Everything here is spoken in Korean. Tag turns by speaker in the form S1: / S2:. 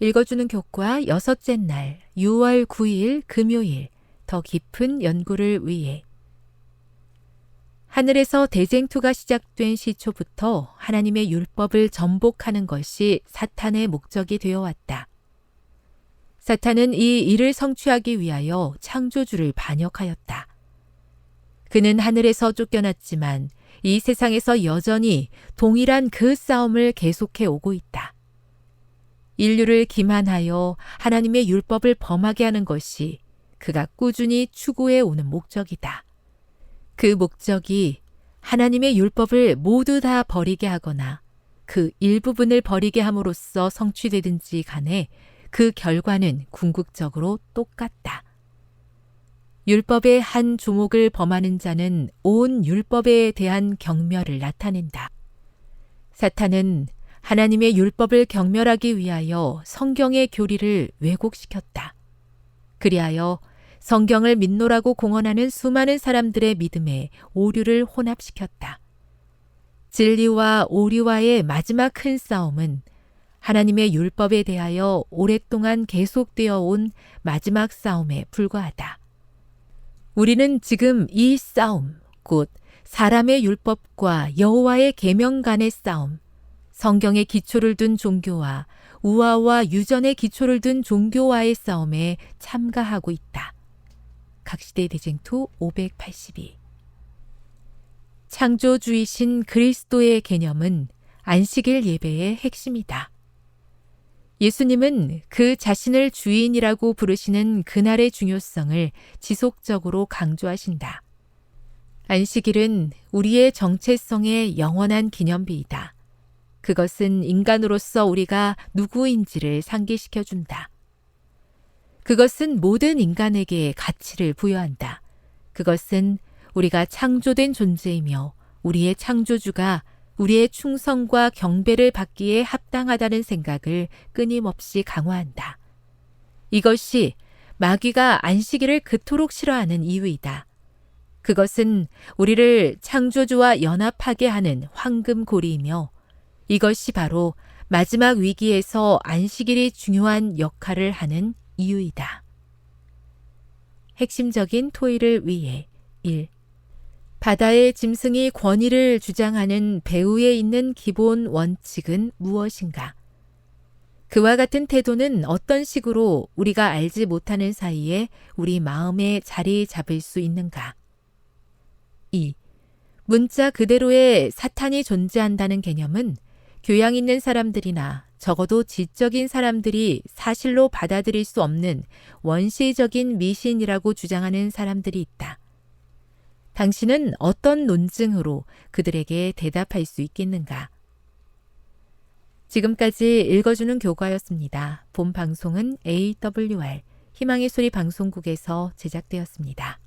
S1: 읽어주는 교과 여섯째 날 6월 9일 금요일 더 깊은 연구를 위해 하늘에서 대쟁투가 시작된 시초부터 하나님의 율법을 전복하는 것이 사탄의 목적이 되어 왔다. 사탄은 이 일을 성취하기 위하여 창조주를 반역하였다. 그는 하늘에서 쫓겨났지만 이 세상에서 여전히 동일한 그 싸움을 계속해 오고 있다. 인류를 기만하여 하나님의 율법을 범하게 하는 것이 그가 꾸준히 추구해 오는 목적이다. 그 목적이 하나님의 율법을 모두 다 버리게 하거나 그 일부분을 버리게 함으로써 성취되든지 간에 그 결과는 궁극적으로 똑같다. 율법의 한 조목을 범하는 자는 온 율법에 대한 경멸을 나타낸다. 사탄은 하나님의 율법을 경멸하기 위하여 성경의 교리를 왜곡시켰다. 그리하여 성경을 믿노라고 공언하는 수많은 사람들의 믿음에 오류를 혼합시켰다. 진리와 오류와의 마지막 큰 싸움은 하나님의 율법에 대하여 오랫동안 계속되어 온 마지막 싸움에 불과하다. 우리는 지금 이 싸움, 곧 사람의 율법과 여호와의 계명 간의 싸움, 성경의 기초를 둔 종교와 우화와 유전의 기초를 둔 종교와의 싸움에 참가하고 있다. 각시대 대쟁투 582 창조주이신 그리스도의 개념은 안식일 예배의 핵심이다. 예수님은 그 자신을 주인이라고 부르시는 그날의 중요성을 지속적으로 강조하신다. 안식일은 우리의 정체성의 영원한 기념비이다. 그것은 인간으로서 우리가 누구인지를 상기시켜 준다. 그것은 모든 인간에게 가치를 부여한다. 그것은 우리가 창조된 존재이며 우리의 창조주가 우리의 충성과 경배를 받기에 합당하다는 생각을 끊임없이 강화한다. 이것이 마귀가 안식일을 그토록 싫어하는 이유이다. 그것은 우리를 창조주와 연합하게 하는 황금 고리이며 이것이 바로 마지막 위기에서 안식일이 중요한 역할을 하는 이유이다. 핵심적인 토의를 위해 1. 바다의 짐승이 권위를 주장하는 배후에 있는 기본 원칙은 무엇인가? 그와 같은 태도는 어떤 식으로 우리가 알지 못하는 사이에 우리 마음에 자리 잡을 수 있는가? 2. 문자 그대로의 사탄이 존재한다는 개념은 교양 있는 사람들이나 적어도 지적인 사람들이 사실로 받아들일 수 없는 원시적인 미신이라고 주장하는 사람들이 있다. 당신은 어떤 논증으로 그들에게 대답할 수 있겠는가? 지금까지 읽어주는 교과였습니다. 본 방송은 AWR 희망의 소리 방송국에서 제작되었습니다.